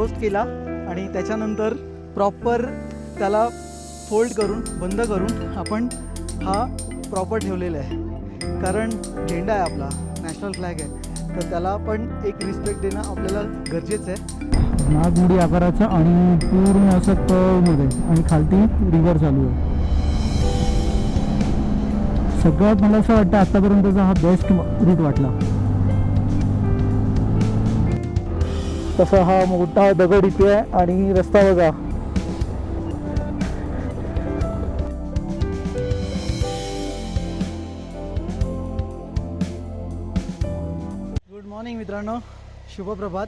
Host केला आणि त्याच्यानंतर प्रॉपर त्याला फोल्ड करून बंद करून आपण हा प्रॉपर ठेवलेला आहे. कारण झेंडा आहे आपला नॅशनल फ्लॅग आहे. तर त्याला पण एक रिस्पेक्ट देणं आपल्याला गरजेचं आहे. नागमोडी आकाराचं आणि पूर्ण असं मध्ये आणि खालती रिव्हर चालू आहे. सगळ्यात मला असं वाटतं आत्तापर्यंतचा हा बेस्ट रूट वाटला. तसा हा मोठा दगड इथे आहे आणि रस्ता बघा. गुड मॉर्निंग मित्रांनो. शुभप्रभात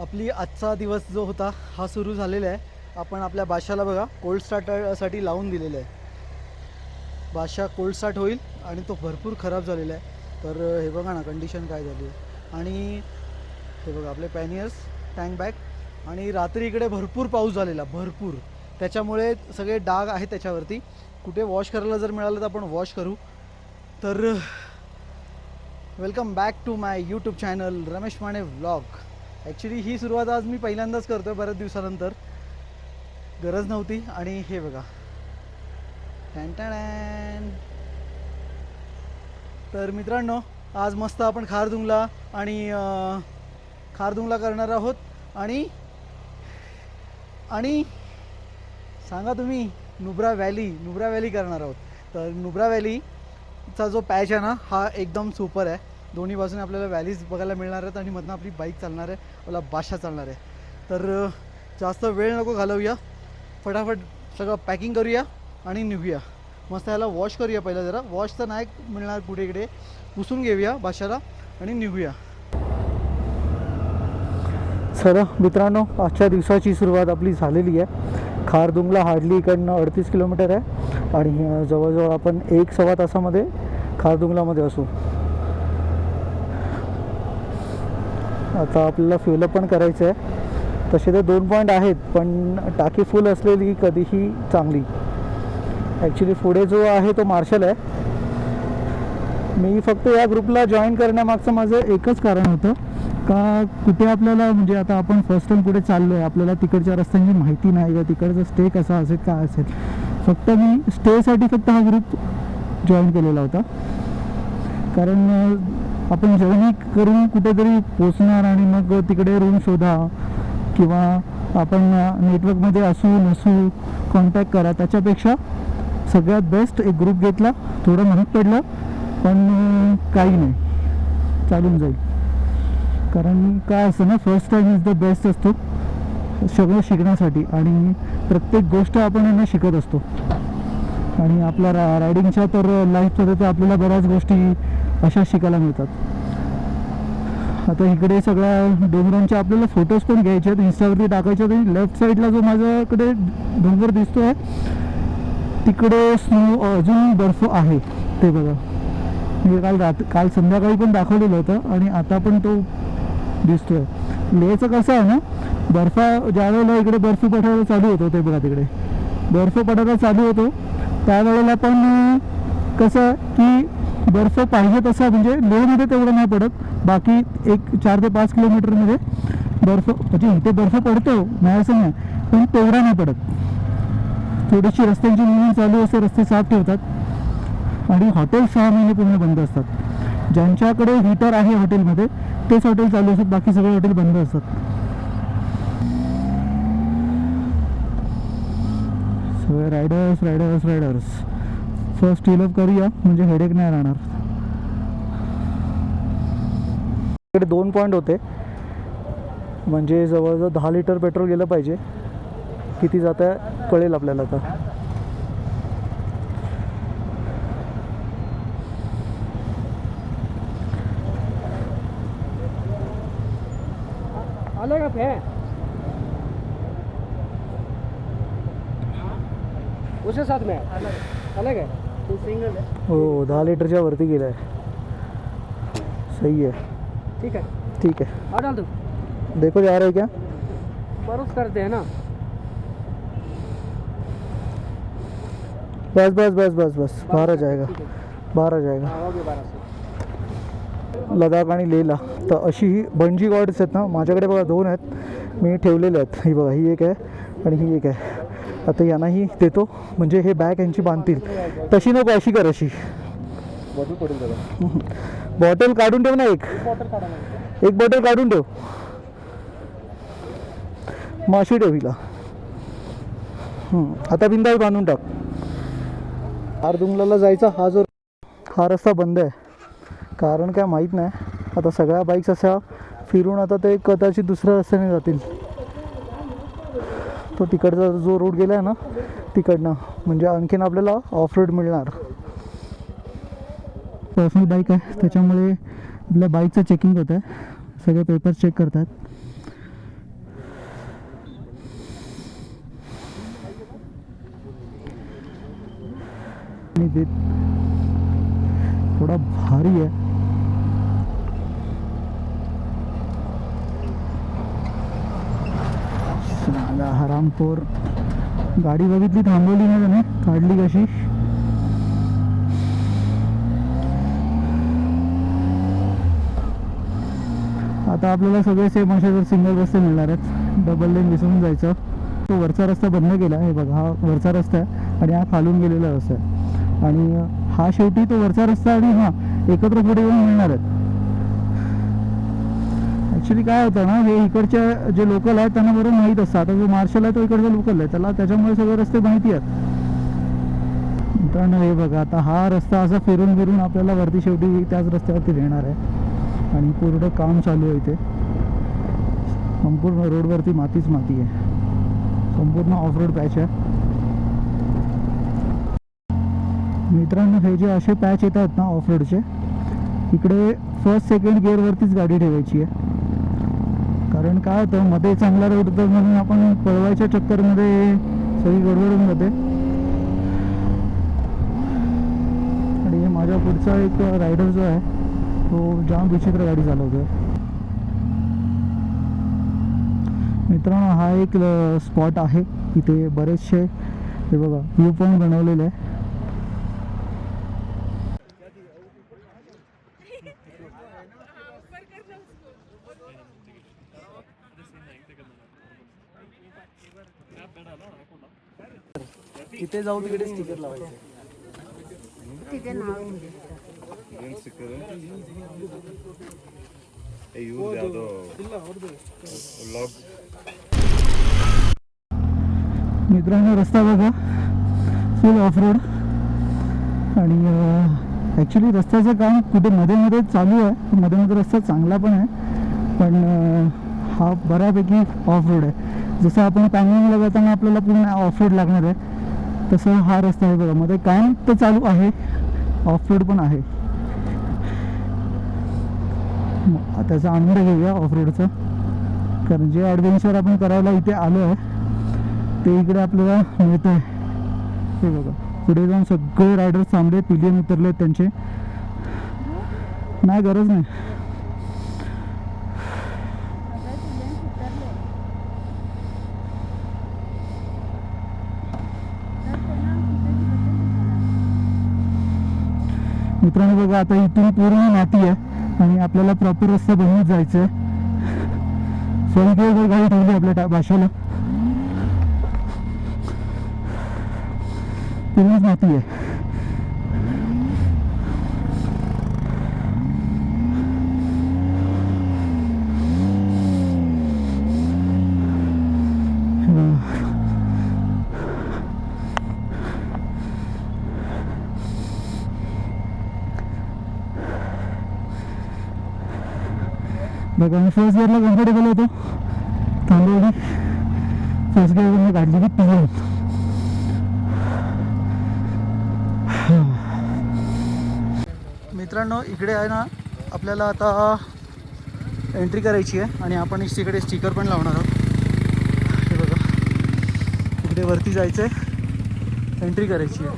आपली आजचा दिवस जो होता हा सुरू झालेला आहे. आपण आपल्या बादशाला बघा कोल्ड स्टार्टसाठी लावून दिलेलं आहे. बादशा कोल्ड स्टार्ट होईल आणि तो भरपूर खराब झालेला आहे. तर हे बघा ना कंडिशन काय झाली आहे. आणि हे बघा आपले पॅनियर्स टँक बॅग आणि रात्री इकडे भरपूर पाऊस झालेला भरपूर. त्याच्यामुळे सगळे डाग आहेत त्याच्यावरती. कुठे वॉश करायला जर मिळालं तर आपण वॉश करू. तर welcome back to my YouTube channel Ramesh Mane vlog actually ही सुरुवात आज मी पहिल्यांदाच करतो आहे बऱ्याच दिवसानंतर. गरज नव्हती. आणि हे बघा. टॅन तर मित्रांनो आज मस्त आपण खारदुंगला आणि खारदुंगला करणार आहोत. आणि आणि सांगा तुम्ही नुब्रा व्हॅली नुब्रा व्हॅली करणार आहोत. तर नुब्रा व्हॅलीचा जो पॅच आहे ना हा एकदम सुपर आहे. दोन्ही बाजूने आपल्याला व्हॅलीज बघायला मिळणार आहेत आणि मधनं आपली बाईक चालणार आहे. आपला बादशा चालणार आहे. तर जास्त वेळ नको घालवूया. फटाफट सगळं पॅकिंग करूया आणि निघूया. मस्त ह्याला वॉश करूया पहिलं जरा. वॉश तर नाही मिळणार कुठे इकडे. पुसून घेऊया बादशाला आणि निघूया. सर मित्रांनो आजच्या दिवसाची सुरुवात आपली झालेली आहे. खारदुंगला हार्डली इकडनं अडतीस किलोमीटर आहे आणि जवळजवळ आपण एक सव्वा तासामध्ये खारदुंगलामध्ये असू. आता आपल्याला फ्युलअप पण करायचं आहे तसे तर दोन पॉईंट आहेत पण टाकी फुल असलेली कधीही चांगली. ॲक्च्युली पुढे जो आहे तो मार्शल आहे. मी फक्त या ग्रुपला जॉईन करण्यामागचं माझं एकच कारण होतं. का कुठे आपल्याला म्हणजे आता आपण फर्स्ट टाइम कुठे चाललो आहे आपल्याला तिकडच्या रस्त्यांची माहिती नाही किंवा तिकडचा स्टे कसा असेल काय असेल. फक्त मी स्टेसाठी फक्त हा ग्रुप जॉईन केलेला होता. कारण आपण जर्नी करून कुठेतरी पोचणार आणि मग तिकडे रूम शोधा किंवा आपण नेटवर्कमध्ये असू नसू कॉन्टॅक्ट करा. त्याच्यापेक्षा सगळ्यात बेस्ट एक ग्रुप घेतला. थोडं महाग पडलं पण काही नाही. चालून जाईल. कारण काय असतं ना first time is the best असतो सगळं शिकण्यासाठी. आणि प्रत्येक गोष्ट आपण यांना शिकत असतो. आणि आपल्या रा रायडिंगच्या तर लाईफमध्ये तर आपल्याला बऱ्याच गोष्टी अशा शिकायला मिळतात. आता इकडे सगळ्या डोंगरांचे आपल्याला फोटोज पण घ्यायचे आहेत. इंस्टावरती टाकायचे आहेत. लेफ्ट साईडला जो माझ्याकडे डोंगर दिसतो आहे तिकडे स्नो अजून बर्फ आहे. ते बघा. मी काल रात काल संध्याकाळी पण दाखवलेलं होतं. आणि आता पण तो दिसतोय. म्हणजे लेहचं कसं आहे ना बर्फा ज्यावेळेला इकडे बर्फ पडायला चालू होतो ते बघा तिकडे. बर्फ पडायला चालू होतो त्यावेळेला पण कसं की बर्फ पाहिजे तसा म्हणजे लेहमध्ये तेवढं नाही पडत. बाकी एक चार ते पाच किलोमीटरमध्ये बर्फ म्हणजे इथे बर्फ पडतो नाही असं नाही पण तेवढा नाही पडत. थोडीशी रस्त्यांची मुवमेंट चालू असते रस्ते साफ ठेवतात. आणि हॉटेल सहा महिने पूर्ण बंद असतात. ज्यांच्याकडे हीटर आहे हॉटेलमध्ये तेच हॉटेल चालू असतात बाकी सगळे हॉटेल बंद असतात. सगळे riders riders riders first hill करूया म्हणजे हेडेक नाही राहणार. इकडे दोन पॉईंट होते. म्हणजे जवळजवळ दहा लिटर पेट्रोल गेलं पाहिजे. किती जात आहे कळेल आपल्याला आता. अलग अब है उसके साथ में? है अलग है? तो सिंगल है। हो दहा लिटरच्या वरती गेलं आहे. सही आहे. ठीक है। ठीक आहे. और डाल दो देखो जा रहे क्या? परोस करते हैं ना। बस बस बस बस बस। बाहर आ जाएगा। बाहर आ जाएगा। हाँ, हो गया बारह सौ लडाख आणि लेहला तर अशी ही बंजी गॉर्ड्स आहेत ना माझ्याकडे बघा दोन आहेत. मी ठेवलेले आहेत. ही बघा ही एक आहे आणि ही एक आहे. आता यांनाही देतो. म्हणजे हे बॅग यांची बांधतील. तशी नको अशी कर अशी. बॉटल काढून ठेव. ना एक. एक बॉटल काढून ठेव. मग अशी ठेव हिला. आता बिंदास बांधून टाक. हारदुंगलाला जायचा हा जो हा रस्ता बंद आहे. कारण काय माहीत नाही. आता सगळ्या बाईक्स अशा फिरून आता ते कदाचित दुसऱ्या रस्त्याने जातील. तो तिकडचा जो रोड गेला आहे ना तिकडनं. म्हणजे आणखीन आपल्याला ऑफ रोड मिळणार. पर्सनल बाईक आहे. त्याच्यामुळे आपल्या बाईकचं चेकिंग होतं आहे सगळे पेपर्स चेक करतात. थोडा भारी आहे. साला हरामखोर गाडी बघितली थांबवली नाही त्याने. काढली कशी? आता आपल्याला सगळे सेम असे जर सिंगल रस्ते मिळणार आहेत. डबल लेन विसरून जायचं. तो वरचा रस्ता बंद केला. हे बघा हा वरचा रस्ता आहे आणि हा खालून गेलेला रस्ता आहे. आणि हा शेवटी तो वरचा रस्ता आणि हा एकत्र पुढे येऊन मिळणार आहेत. ॲक्च्युली काय होतं ना हे इकडचे जे लोकल आहेत त्यांना बरोबर माहीत असतं. आता जो मार्शल आहे तो इकडचा लोकल आहे. त्याला त्याच्यामुळे सगळे रस्ते माहिती आहेत. मित्रांनो हे बघा आता हा रस्ता असा फिरून फिरून आपल्याला वरती शेवटी त्याच रस्त्यावरती नेणार आहे. आणि पूर्ण काम चालू आहे इथे. संपूर्ण रोडवरती मातीच माती आहे. संपूर्ण ऑफ रोड पॅच आहे. मित्रांनो हे जे असे पॅच येतात ना ऑफ रोडचे इकडे फर्स्ट सेकंड गिअरवरतीच गाडी ठेवायची आहे. कारण काय होतं मध्ये चांगला रोड होतं म्हणून आपण पळवायच्या चक्करमध्ये सगळी गडबड होऊन जाते. आणि माझ्या पुढचा एक रायडर जो आहे तो जाम विचित्र गाडी चालवतोय. मित्रांनो हा एक स्पॉट आहे. इथे बरेचसे हे बघा व्ह्यू पॉईंट बनवलेले आहे. जिथे जाऊ तिकडे स्टिकर लावायचं. मित्रांनो रस्ता बघा. फुल ऑफ रोड आणि ॲक्च्युली रस्त्याचं काम कुठे मध्ये मध्ये चालू आहे. मध्ये मध्ये रस्ता चांगला पण आहे. पण हा बऱ्यापैकी ऑफ रोड आहे. जसं आपण पॅंगॉंगला जाताना आपल्याला पूर्ण ऑफ रोड लागणार आहे. तसं हा रस्ता आहे बघा. मध्ये कायम तर चालू आहे. ऑफ रोड पण आहे. मग त्याचा आनंद घेऊया ऑफ रोडचा कारण जे ॲडव्हेंचर आपण करायला इथे आलो आहे ते इकडे आपल्याला मिळत आहे. हे बघा. पुढे जाऊन सगळे रायडर्स थांबले पिलियन उतरले त्यांचे. नाही गरज नाही. मित्रांनो बघा आता इथून पूर्ण माती आहे आणि आपल्याला प्रॉपर रस्ता बनवत जायचं आहे. सगळीकडे गाडी ठेवली आपल्या टा- भाषेला. पूर्णच माती आहे. बघा मी फर्स्ट गिअरला कम्फर्टेबल होतो. थांबवली फर्स्ट गिअरवरून काढली की पिऊन मित्रांनो इकडे आहे ना आपल्याला आता एंट्री करायची आहे आणि आपण तिकडे स्टिकर पण लावणार आहोत. हे बघा इकडे वरती जायचं आहे एंट्री करायची आहे.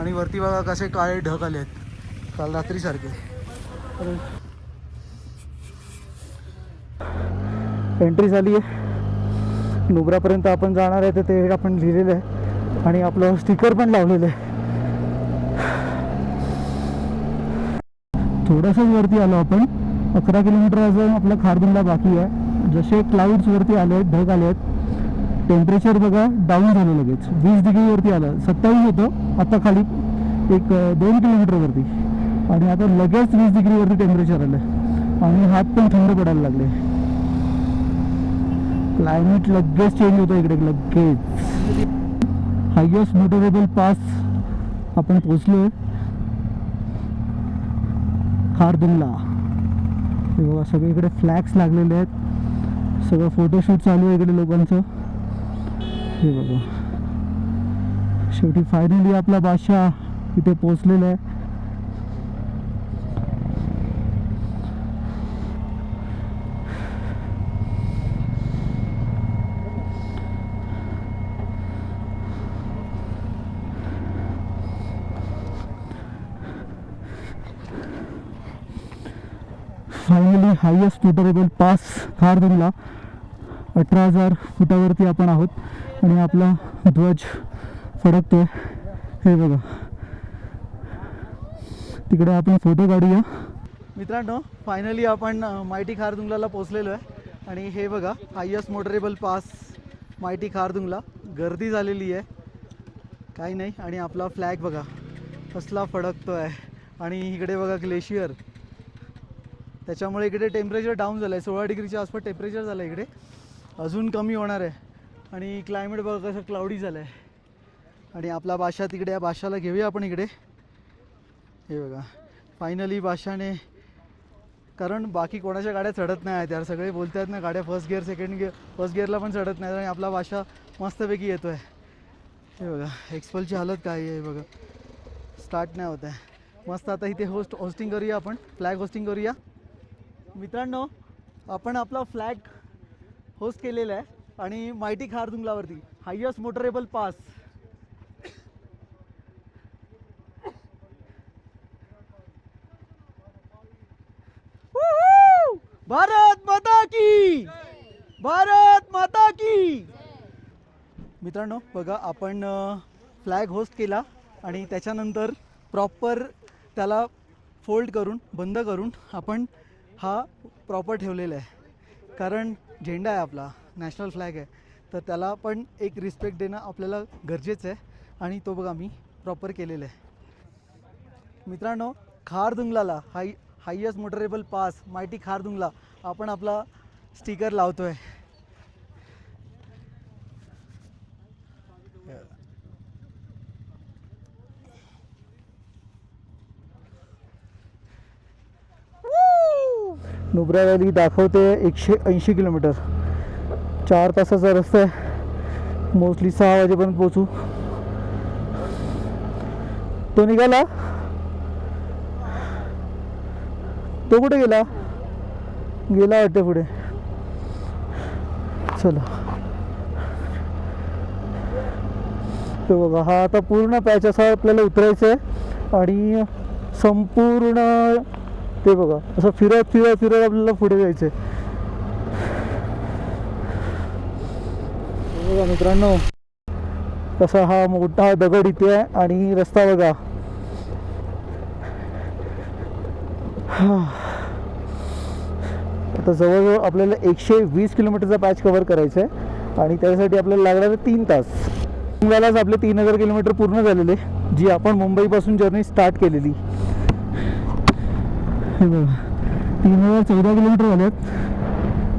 आणि वरती बघा कसे काळे ढग आले आहेत. काल रात्रीसारखे. एंट्री झाली आहे. नुब्रापर्यंत आपण जाणार आहे तर ते आपण लिहिलेलं आहे. आणि आपलं स्टिकर पण लावलेलं आहे. थोडंसंच वरती आलो आपण. अकरा किलोमीटर अजून आपलं खारदुंगला बाकी आहे. जसे क्लाउड्स वरती आले आहेत ढग आले आहेत. टेम्परेचर बघा डाऊन झालं लगेच. वीस डिग्रीवरती आलं. सत्तावीस होतं आता खाली एक दोन किलोमीटरवरती आणि आता लगेच वीस डिग्रीवरती टेम्परेचर आलं. आणि हात पण थंड पडायला लागले. क्लायमेट लगेच चेंज होतं इकडे लगेच. हायेस्ट नोटेबल पास आपण पोचलोय खारदुंगला. हे बघा सगळीकडे फ्लॅग्स लागलेले आहेत. सगळं फोटोशूट चालू आहे इकडे लोकांचं. हे बघा. शेवटी फायनली आपला बादशाह इथे पोचलेला आहे. फायनली मोटरेबल पास खारदुंगला अठरा हजार फुटावरती आपण आहोत. आणि आपला ध्वज फडकतोय. हे बघा. तिकडे आपण फोटो काढूया. मित्रांनो फायनली आपण मायटी खारदुंगलाला पोचलेलो आहे. आणि हे बघा highest motorable pass mighty Khardungla. गर्दी झालेली आहे. काही नाही. आणि आपला फ्लॅग बघा. कसला फडकतो आहे आणि इकडे बघा ग्लेशियर त्याच्यामुळे इकडे टेम्परेचर डाऊन झालं आहे सोळा डिग्रीच्या आसपास टेम्परेचर झालं आहे इकडे. अजून कमी होणार आहे. आणि क्लायमेट बघा कसं क्लाउडी झालं आहे आणि आपला भाषा तिकडे या भाषाला घेऊया आपण इकडे. हे बघा. फायनली भाषाने कारण बाकी कोणाच्या गाड्या चढत नाही आहेत यार. सगळे बोलत आहेत ना गाड्या first gear second gear first गिअरला पण चढत नाही आणि आपला भाषा मस्तपैकी येतो आहे हे बघा एक्सपलची हालत काय आहे बघा. स्टार्ट नाही होत आहे. मस्त आता इथे होस्ट होस्टिंग करूया आपण. फ्लॅग होस्टिंग करूया. मित्रांनो आपण आपला फ्लॅग होस्ट केलेला आहे आणि मायटी खारदुंगलावरती हायस्ट मोटरेबल पास भारत माता की! भारत माता की! मित्रांनो बघा आपण फ्लॅग होस्ट केला आणि त्याच्यानंतर प्रॉपर त्याला फोल्ड करून बंद करून आपण हा प्रॉपर ठेवलेला आहे. कारण झेंडा आहे आपला नॅशनल फ्लॅग आहे. तर त्याला पण एक रिस्पेक्ट देणं आपल्याला गरजेचं आहे आणि तो बघा मी प्रॉपर केलेला आहे. मित्रांनो खारदुंगलाला high highest motorable pass mighty Khardungla आपण आपला स्टिकर लावतो आहे नुब्रा व्हॅली दाखवते एकशे ऐंशी किलोमीटर. चार तासाचा रस्ता आहे. मोस्टली सहा वाजेपर्यंत पोचू तो निघाला. तो कुठे गेला? गेला वाटते पुढे. चला. तो बघा हा आता पूर्ण पॅच असा आपल्याला उतरायचं आहे आणि संपूर्ण ते बघा. असं फिरत फिरत फिरत आपल्याला पुढे जायचं आहे बघा मित्रांनो. तसा हा मोठा दगड इथे आहे आणि रस्ता बघा. आता जवळजवळ आपल्याला एकशे वीस किलोमीटरचा पॅच कव्हर करायचा आहे आणि त्यासाठी आपल्याला लागणार आहे तीन तास. मुंबईलाच आपले तीन हजार किलोमीटर पूर्ण झालेले जी आपण मुंबईपासून जर्नी स्टार्ट केलेली. हे बघा. तीन हजार चौदा किलोमीटर झालेत.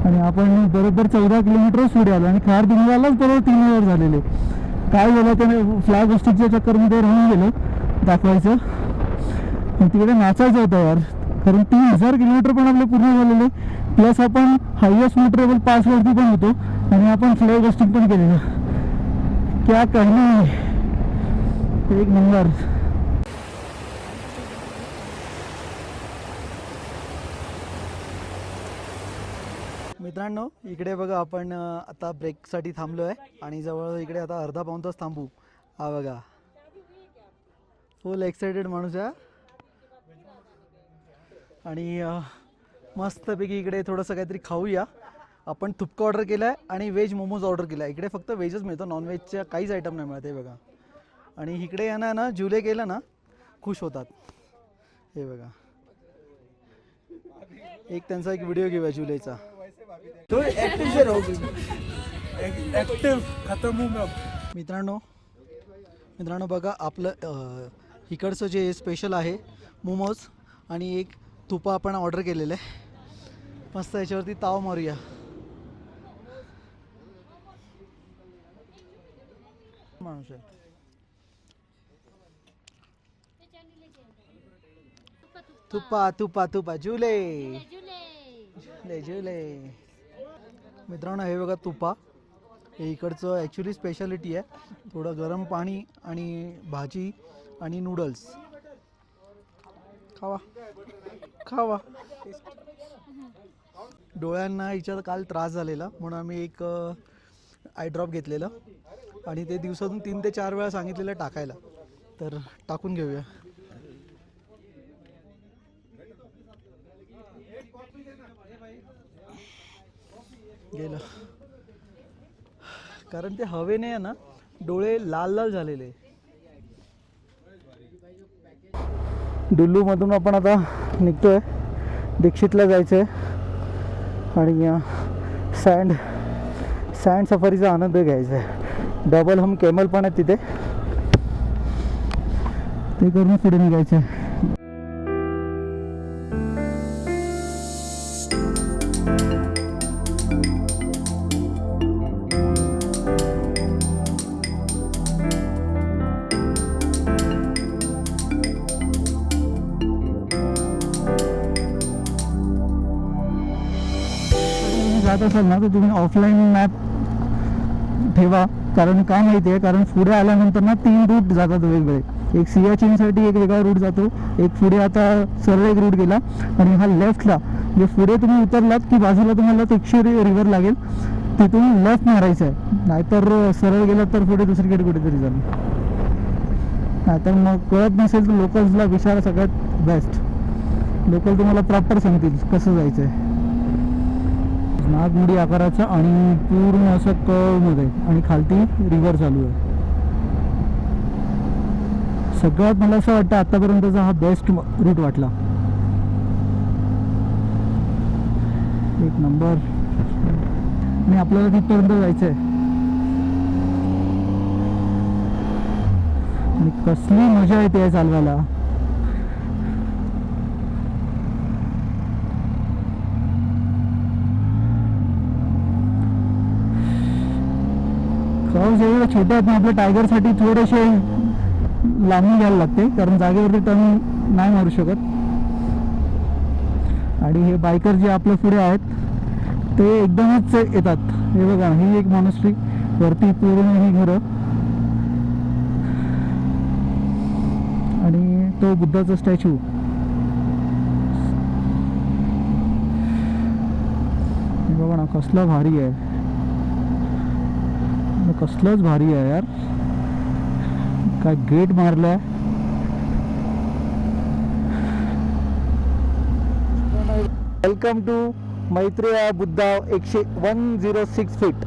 आणि आपण बरोबर चौदा किलोमीटर पुढे आलो आणि खार दिनवालाच बरोबर तीन हजार झालेले. काय झालं त्याने फ्लॅग गोष्टीच्या चक्करमध्ये राहून गेलं. दाखवायचं. पण तिकडे नाचायचं होतं यार. कारण तीन हजार किलोमीटर पण आपले पूर्ण झालेले. प्लस आपण हायएस्ट मोटरेबल पासवरती पण होतो. आणि आपण फ्लॅग गोष्टी पण केलेलं. क्या कहना है? एक नंबर मित्रांनो इकडे बघा आपण आता ब्रेकसाठी थांबलो आहे आणि जवळ इकडे आता अर्धा पाऊण तास थांबू. हा बघा. फुल एक्सायटेड माणूस आहे आणि मस्तपैकी इकडे थोडंसं काहीतरी खाऊया. आपण थुपका ऑर्डर केला आहे आणि व्हेज मोमोज ऑर्डर केला आहे इकडे फक्त व्हेजच मिळतं नॉनव्हेजच्या काहीच आयटम नाही मिळत हे बघा. आणि इकडे यांना ना जुले केलं ना खुश होतात. हे बघा. एक त्यांचा एक व्हिडिओ घेऊया जुलेचा. मित्रांनो मित्रांनो बघा आपलं इकडचं जे स्पेशल आहे मोमोज आणि एक तुपा आपण ऑर्डर केलेलं आहे. मस्त याच्यावरती ताव मारूया. माणूस आहे. तुपा तुपा तुपा जुले. जुले जुले. मित्रांनो हे बघा तुपा. हे इकडचं ॲक्च्युली स्पेशालिटी आहे. थोडं गरम पाणी आणि भाजी आणि नूडल्स खावा. खावा. डोळ्यांना हिच्या काल त्रास झालेला म्हणून आम्ही एक आय ड्रॉप घेतलेलं. आणि ते दिवसातून तीन ते चार वेळा सांगितलेलं टाकायला. तर टाकून घेऊया. गेलं. कारण ते हवेने आहे ना डोळे लाल लाल झालेले. डुल्लूमधून आपण आता निघतोय. दीक्षितला जायचं आहे आणि सँड सँड सफारीचा आनंद घ्यायचा आहे डबल हम केमल पण आहेत तिथे. ते करून पुढे निघायचं आहे असेल ना तर तुम्ही ऑफलाईन मॅप ठेवा. कारण का माहिती आहे कारण पुढे आल्यानंतर ना तीन रूट जातात वेगवेगळे. एक सियाचीनसाठी एक वेगळा रूट जातो. एक पुढे आता सरळ एक रूट गेला. आणि हा लेफ्टला जे म्हणजे पुढे तुम्ही उतरलात की बाजूला तुम्हाला एकशे रिव्हर लागेल. तिथून लेफ्ट मारायचं आहे. नाहीतर सरळ गेलात तर पुढे दुसरीकडे कुठेतरी जाईल नाहीतर मग कळत नसेल तर लोकल्सला विचारा सगळ्यात बेस्ट लोकल तुम्हाला प्रॉपर सांगतील कसं जायचं आहे नागमुडी आकाराचं आणि पूर्ण असं कर्वमध्ये आणि खालती रिव्हर चालू आहे. सगळ्यात मला असं वाटतं आतापर्यंतचा हा बेस्ट रूट वाटला. एक नंबर आणि आपल्याला तिथपर्यंत जायचं आहे आणि कसली मजा येते चालवायला. भाऊ जेवढे छोटे आहेत ना आपल्या टायगरसाठी थोडेसे लांबून घ्यायला लागते कारण जागेवरती टर्न नाही मारू शकत. आणि हे बायकर जे आपल्या पुढे आहेत ते एकदमच येतात. हे बघा ही एक मॉनेस्ट्री वरती पूर्ण ही घरं. आणि तो बुद्धाचा स्टॅच्यू बघा ना कसला भारी आहे. कसलंच भारी आहे यार. काय गेट मारलाय. वेलकम टू मैत्रेया बुद्धा एकशे वन झिरो सिक्स फीट.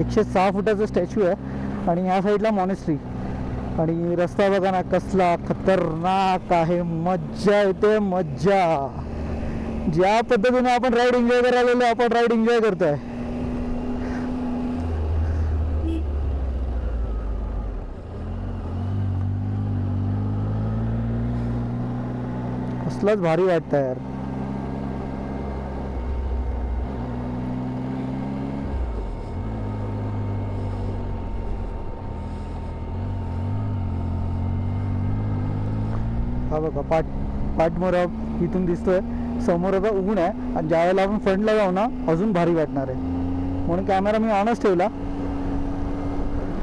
एकशे सहा फुटाचं स्टॅच्यू आहे आणि या साईडला मॉनेस्ट्री आणि रस्ता बघा ना कसला खतरनाक आहे. मज्जा येते मज्जा. ज्या पद्धतीने आपण राईड एन्जॉय करायला आपण राईड एन्जॉय करतोय. कसलाच भारी वाटतं यार. हा बघा पाठ पाठमोरा इथून दिसतोय. समोर आता ऊन आहे आणि ज्यावेळेला आपण फ्रंटला जाऊ ना अजून भारी वाटणार आहे. म्हणून कॅमेरा मी ऑनच ठेवला.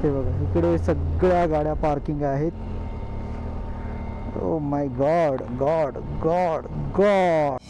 हे बघा इकडे सगळ्या गाड्या पार्किंग आहेत. ओ my god god god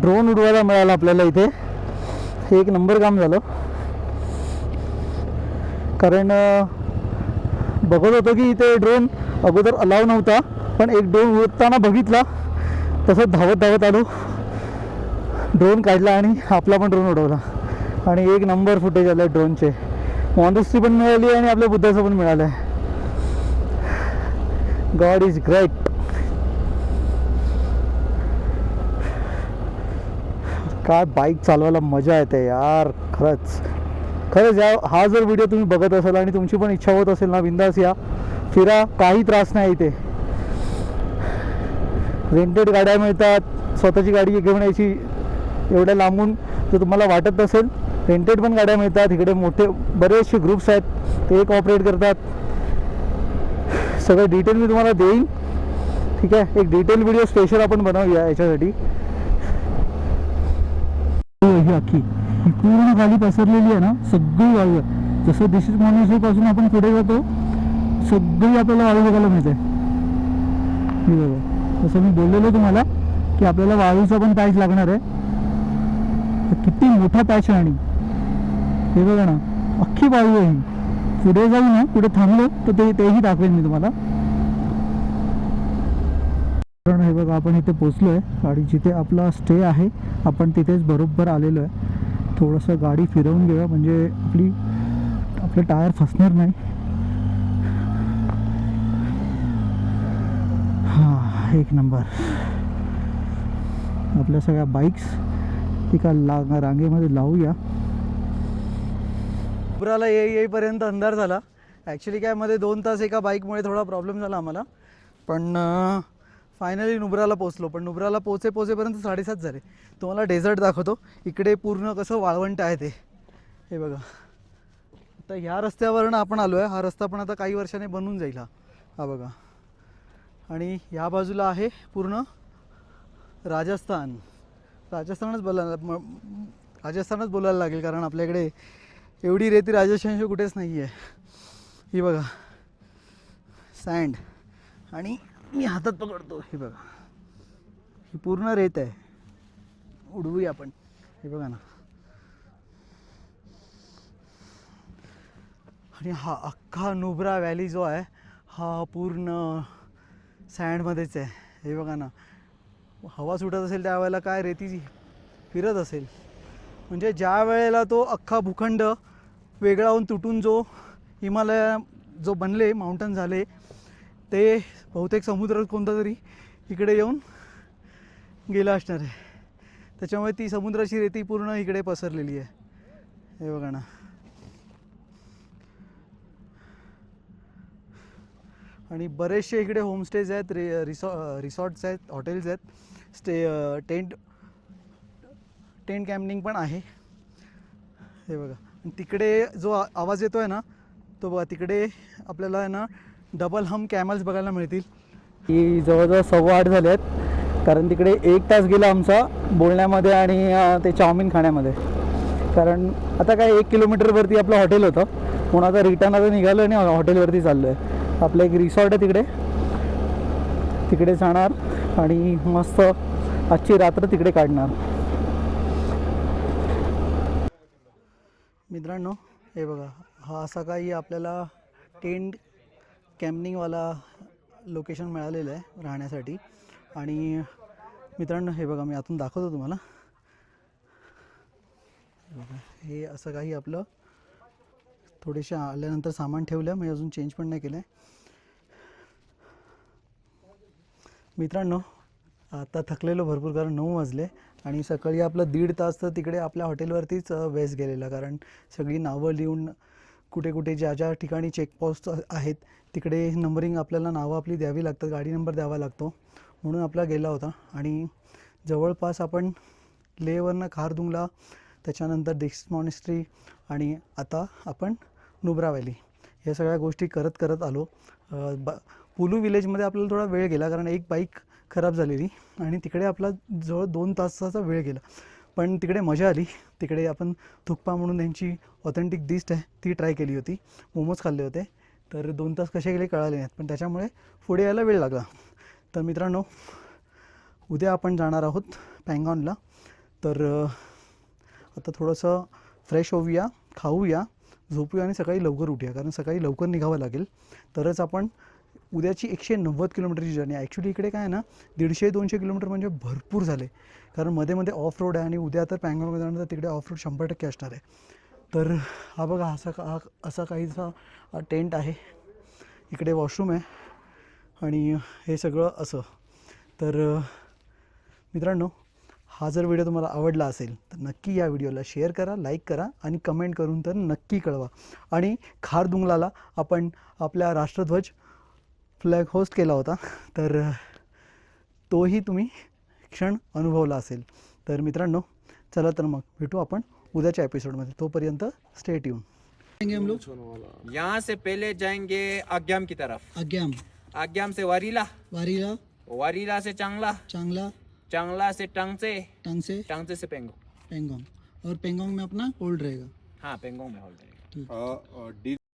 drone उडवायला मिळाला आपल्याला इथे. हे एक नंबर काम झालं. कारण बघत होतो की इथे ड्रोन अगोदर अलाव नव्हता पण एक ड्रोन उडताना बघितला तसं धावत धावत आलो. ड्रोन काढला आणि आपला पण ड्रोन उडवला. आणि एक नंबर फुटेज आलं ड्रोनचे. मॉन्डसची पण मिळाली आणि आपल्या बुद्धाचं पण मिळालं आहे गॉड इज ग्रेट. काय बाईक चालवायला मजा येते यार खरंच. खरंच या हा जर व्हिडिओ तुम्ही बघत असाल आणि तुमची पण इच्छा होत असेल ना बिंदास या. फिरा काही त्रास नाही इथे. रेंटेड गाड्या मिळतात स्वतःची गाडी घेऊन यायची एवढ्या लांबून. जर तुम्हाला वाटत असेल रेंटेड पण गाड्या मिळतात. इकडे मोठे बरेचसे ग्रुप्स आहेत ते एक ऑपरेट करतात. सगळं डिटेल मी तुम्हाला देईन. ठीक आहे? एक डिटेल व्हिडिओ स्पेशल आपण बनवूया याच्यासाठी. हो, ही अख्खी ही पूर्ण खाली पसरलेली आहे ना सगळी वाळू आहे. जसं दिस इजपासून आपण पुढे जातो सगळी आपल्याला वाळू बघायला मिळते. हे बघा. जसं मी बोललेलो तुम्हाला की आपल्याला वाळूचा पण पॅच लागणार आहे. तर किती मोठा पॅच आहे आणि. हे बघा ना अख्खी वाळू आहे ही. पुढे जाऊ ना पुढे थांबलो तर ते तेही दाखवेन मी तुम्हाला. कारण हे बघा आपण इथे पोचलो आहे आणि जिथे आपला स्टे आहे आपण तिथेच बरोबर आलेलो आहे. थोडंसं गाडी फिरवून घेऊया म्हणजे आपली आपले टायर फसणार नाही. हा एक नंबर. आपल्या सगळ्या बाईक्स एका ला रांगेमध्ये लावूया. नुब्राला ये येईपर्यंत अंधार झाला. ॲक्च्युली काय मध्ये दोन तास एका बाईकमुळे थोडा प्रॉब्लेम झाला आम्हाला. पण फायनली नुब्राला पोचलो पण नुब्राला पोचे पोचेपर्यंत साडेसात झाले. तुम्हाला डेझर्ट दाखवतो. इकडे पूर्ण कसं वाळवंट आहे ते. हे बघा. आता ह्या रस्त्यावरनं आपण आलो आहे हा रस्ता पण आता काही वर्षाने बनून जाईल हा. हा बघा. आणि ह्या बाजूला आहे पूर्ण राजस्थान. राजस्थानच बोलायला म- राजस्थानच बोलायला लागेल कारण आपल्याकडे एवढी रेती राजस्थानशी कुठेच नाही आहे ही बघा. सँड आणि मी हातात पकडतो. हे बघा. ही पूर्ण रेत आहे. उडवूया आपण. हे बघा ना. आणि हा अख्खा नुब्रा व्हॅली जो आहे हा पूर्ण सँडमध्येच आहे. हे बघा ना. हवा सुटत असेल त्यावेळेला काय रेती फिरत असेल. म्हणजे ज्या वेळेला तो अख्खा भूखंड वेगळा होऊन तुटून जो हिमालया जो बनले माउंटन झाले ते बहुतेक समुद्र कोणता तरी इकडे येऊन गेला असणार आहे. त्याच्यामुळे ती समुद्राची रेती पूर्ण इकडे पसरलेली आहे. हे बघा ना. आणि बरेचसे इकडे होमस्टेज आहेत रे रिसॉ रिसॉर्ट्स आहेत हॉटेल्स आहेत. स्टे टेंट टेंट कॅम्पिंग पण आहे. हे बघा. आणि तिकडे जो आवाज येतो आहे ना तो बघा तिकडे आपल्याला आहे ना डबल हम कॅमल्स बघायला मिळतील. की जवळजवळ सव्वा आठ झाले आहेत. कारण तिकडे एक तास गेला आमचा बोलण्यामध्ये आणि ते चाऊमिन खाण्यामध्ये. कारण आता काय एक किलोमीटरवरती आपलं हॉटेल होतं. म्हणून आता रिटर्न आता निघालो आणि हॉटेलवरती चाललो आहे आपलं एक रिसॉर्ट आहे तिकडे. तिकडे जाणार आणि मस्त आजची रात्र तिकडे काढणार. मित्रांनो हे बघा हा असा काही आपल्याला टेंट कॅम्पनिंगवाला लोकेशन मिळालेलं आहे राहण्यासाठी. आणि मित्रांनो हे बघा मी आतून दाखवतो तुम्हाला. हे बघा, हे असं काही आपलं थोडेसे आल्यानंतर सामान ठेवलं मी अजून चेंज पण नाही केलं आहे मित्रांनो आता थकलेलो भरपूर कारण नऊ वाजले आणि सकाळी आपलं दीड तास तर तिकडे आपल्या हॉटेलवरतीच वेस्ट गेलेला कारण सगळी नावं लिहून कुठे कुठे ज्या ज्या ठिकाणी चेकपोस्ट आहेत तिकडे नंबरिंग आपल्याला नावं आपली द्यावी लागतात गाडी नंबर द्यावा लागतो. म्हणून आपला गेला होता. आणि जवळपास आपण लेहवरनं खारदुंगला त्याच्यानंतर दीक्षित मॉनेस्ट्री आणि आता आपण नुब्रा व्हॅली या सगळ्या गोष्टी करत करत आलो. ब पुलू विलेजमध्ये आपल्याला थोडा वेळ गेला कारण एक बाईक खराब झालेली आणि तिकडे आपला जवळ दोन तासाचा वेळ गेला. पण तिकडे मजा आली. तिकडे आपण थुक्पा म्हणून त्यांची ऑथेंटिक डिस्ट आहे ती ट्राय केली होती. मोमोज खाल्ले होते. तर दोन तास कसे गेले कळाले नाहीत पण त्याच्यामुळे पुढे यायला वेळ लागला. तर मित्रांनो उद्या आपण जाणार आहोत पँगॉनला. तर आता थोडंसं फ्रेश होऊया खाऊया झोपूया आणि सकाळी लवकर उठूया. कारण सकाळी लवकर निघावं लागेल. तरच आपण उद्याची एकशे नव्वद किलोमीटरची जर्नी ॲक्च्युली इकडे काय ना दीडशे दोनशे किलोमीटर म्हणजे भरपूर झाले. कारण मध्ये मध्ये ऑफ रोड आहे आणि उद्या तर पँगॉनमध्ये जाणार तर तिकडे ऑफ रोड शंभर टक्के असणार आहे. तर हा बघा असा का हा असा काहीसा टेंट आहे. इकडे वॉशरूम आहे आणि हे सगळं असं. तर मित्रांनो हा जर व्हिडिओ तुम्हाला आवडला असेल तर नक्की या व्हिडिओला शेअर करा लाईक करा आणि कमेंट करून तर नक्की कळवा. आणि खारदुंगलाला आपण आपल्या राष्ट्रध्वज फ्लॅग होस्ट केला होता. तर तोही तुम्ही क्षण अनुभवला असेल. तर मित्रांनो चला तर मग भेटू आपण उद्याच्या एपिसोडमध्ये तोपर्यंत स्टेट येऊन हम लोग यहाँ से पहले जाएँगे आग्याम की तरफ़. आग्याम आग्याम से वारीला. वारीला. वारीला से चांगला. चांगला. चांगला से टांगसे. टांग से टांगसे से पेंगो पेंगोंग. और पेंगोंग में अपना होल्ड रहेगा. हाँ पेंगोंग में होल्ड रहेगा.